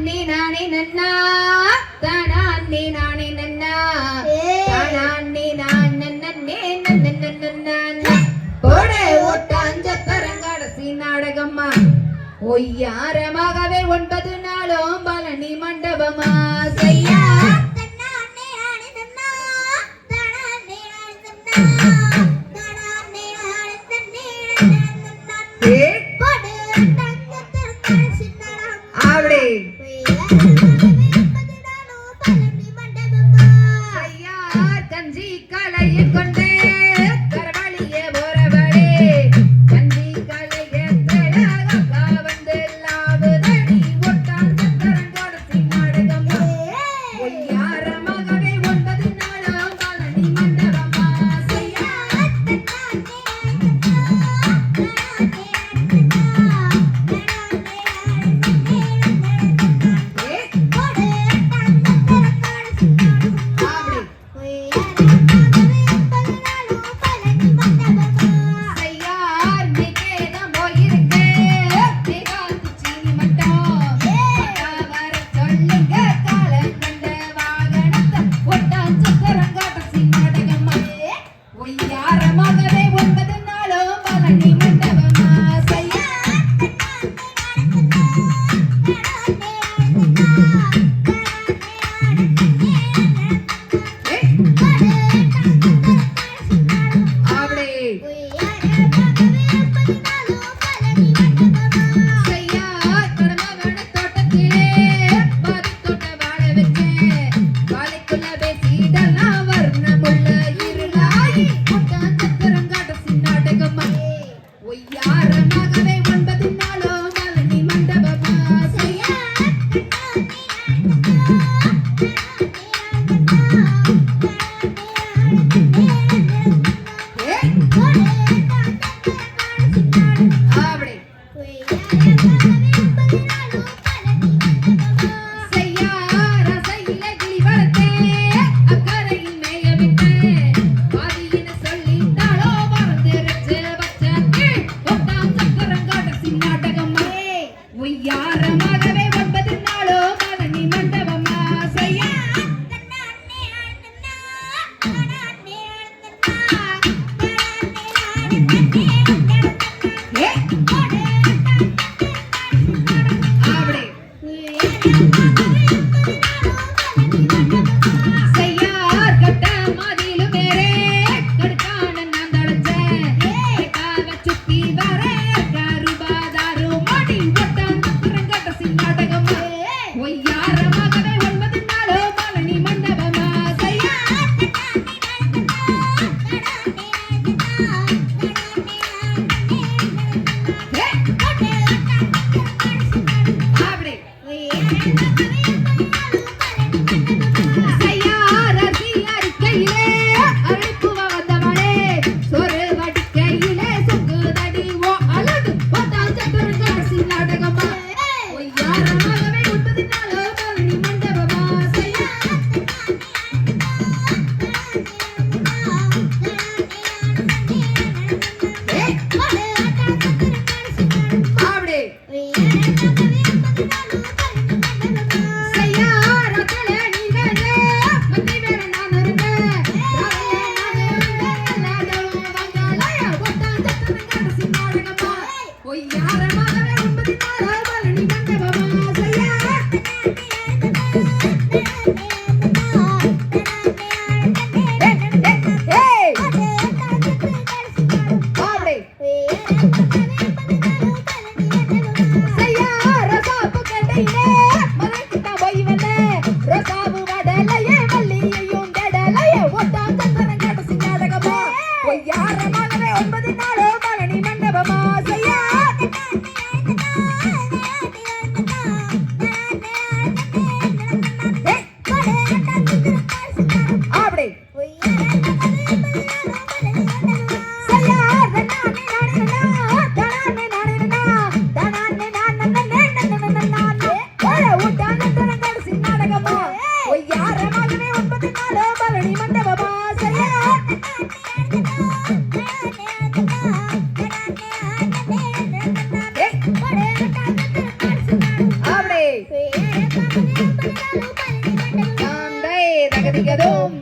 தானான்னே நானே நன்னா. தானான்னே நானே நன்னா. தானான்னே நான் நன்னே நன்னே போடே ஒட்டாஞ்ச தரங்கடசி நாடகம்மா. ஒய்யாரமாகவே ஒன்பது நாளும் பழனி மண்டபமா. செய்யா boom, boom. காரமாக avec தாந்தை தகதிகதோம்